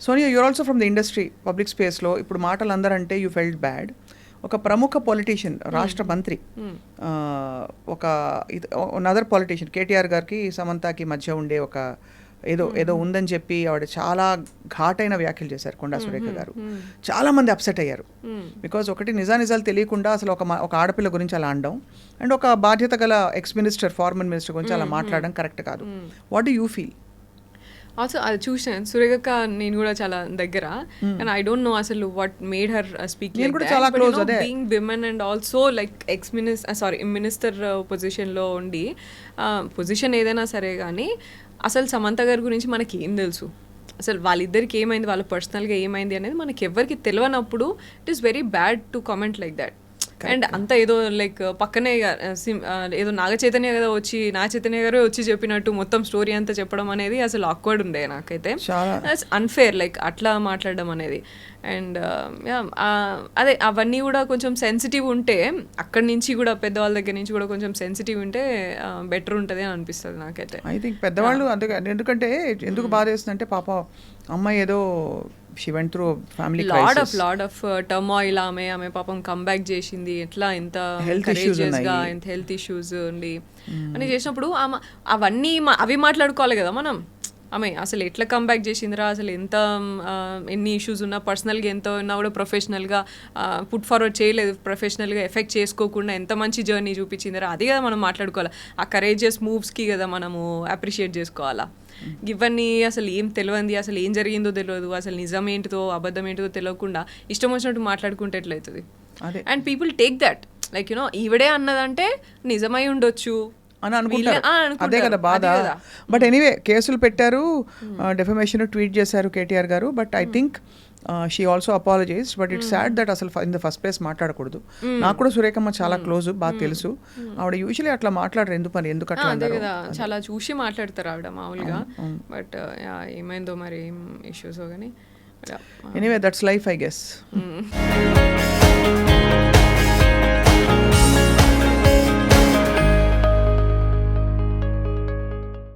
Sonia you're also from the industry public స్పేస్లో ఇప్పుడు మాటలు అందరంటే యూ ఫెల్ట్ బ్యాడ్ ఒక ప్రముఖ పొలిటీషియన్ రాష్ట్ర మంత్రి ఆ, ఒక నదర్ పొలిటీషియన్ కేటీఆర్ గారికి సమంతకి మధ్య ఉండే ఒక ఏదో ఏదో ఉందని చెప్పి ఆవిడ చాలా ఘాటైన వ్యాఖ్యలు చేశారు కొండా సురేఖ గారు. చాలా మంది అప్సెట్ అయ్యారు. బికాజ్ ఒకటి నిజానిజాలు తెలియకుండా అసలు ఒక ఒక ఆడపిల్ల గురించి అలా అనడం అండ్ ఒక బాధ్యత గల ఎక్స్ మినిస్టర్ ఫార్మర్ మినిస్టర్ గురించి అలా మాట్లాడడం కరెక్ట్ కాదు. What do you feel also అది చూసాను సురేఖక్క నేను కూడా చాలా దగ్గర. అండ్ ఐ డోంట్ నో అసలు what made her speak. Being women and also like ex minister sorry minister పొజిషన్లో uh, ఉండి పొజిషన్ ఏదైనా సరే కానీ అసలు సమంత గారి గురించి మనకి ఏం తెలుసు? అసలు వాళ్ళిద్దరికి ఏమైంది? వాళ్ళ పర్సనల్గా ఏమైంది అనేది మనకి ఎవరికి తెలియనప్పుడు it is very bad to comment like that and అంత ఏదో లైక్ పక్కనే ఏదో నాగ చైతన్య కదా వచ్చి నాగ చైతన్య గారే వచ్చి చెప్పినట్టు మొత్తం స్టోరీ అంతా చెప్పడం అనేది అసలు ఆక్వర్డ్ ఉండే నాకైతే. అన్ఫేర్ లైక్ అట్లా మాట్లాడడం అనేది. అండ్ అదే అవన్నీ కూడా కొంచెం సెన్సిటివ్ ఉంటే అక్కడి నుంచి కూడా పెద్దవాళ్ళ దగ్గర నుంచి కూడా కొంచెం సెన్సిటివ్ ఉంటే బెటర్ ఉంటుంది అని అనిపిస్తుంది నాకైతే. ఐ థింక్ పెద్దవాళ్ళు అందుకే ఎందుకంటే ఎందుకు బాధ వేస్తుందంటే పాప అమ్మాయి ఏదో she went through family lot of lot of turmoil ఆమె ఆమె పాపం కమ్బ్యాక్ చేసింది. ఎట్లా ఎంత Health issues courageous గా ఉన్నాయి. ఎంత హెల్త్ ఇష్యూస్ ఉండి. అని చేసినప్పుడు అవన్నీ అవి మాట్లాడుకోవాలి కదా మనం. ఆమె అసలు ఎట్లా కంబ్యాక్ చేసిందిరా? అసలు ఎంత ఆ, ఎన్ని ఇష్యూస్ ఉన్నా పర్సనల్గా ఎంత ఉన్నా కూడా ప్రొఫెషనల్గా పుట్ ఫార్వర్డ్ చేయలేదు. ప్రొఫెషనల్గా ఎఫెక్ట్ చేసుకోకుండా ఎంత మంచి జర్నీ చూపించిందిరా? అది కదా మనం మాట్లాడుకోవాలి. ఆ కరేజియస్ మూవ్స్కి కదా మనము అప్రిషియేట్ చేసుకోవాలా. ఇవన్నీ అసలు ఏం తెలియంది అసలు ఏం జరిగిందో తెలియదు అసలు నిజం ఏంటిదో అబద్ధం ఏంటిదో తెలియకుండా ఇష్టం వచ్చినట్టు మాట్లాడుకుంటే ఎట్లయితుంది? అదే. And people take that like you know ఈవిడే అన్నదంటే నిజమై ఉండొచ్చు. అని అనుకుంటారు. అదే కదా బాధ. బట్ ఎనీవే కేసులు పెట్టారు. డెఫమేషన్ ట్వీట్ చేశారు కేటీఆర్ గారు. But I think she also apologise but it's sad that అసలు ఇన్ ద ఫస్ట్ ప్లేస్ మాట్లాడకూడదు. నాకు కూడా సురేఖమ్మ చాలా క్లోజ్ బాగా తెలుసు. ఆవిడ యూజువలీ అట్లా మాట్లాడరు ఎందుకు పని ఎందుకు అట్లా చాలా చూసి మాట్లాడతారు ఆవిడ మామూలుగా. బట్ ఏమైందో మరి ఏం ఇష్యూస్ కానీ anyway that's life I guess.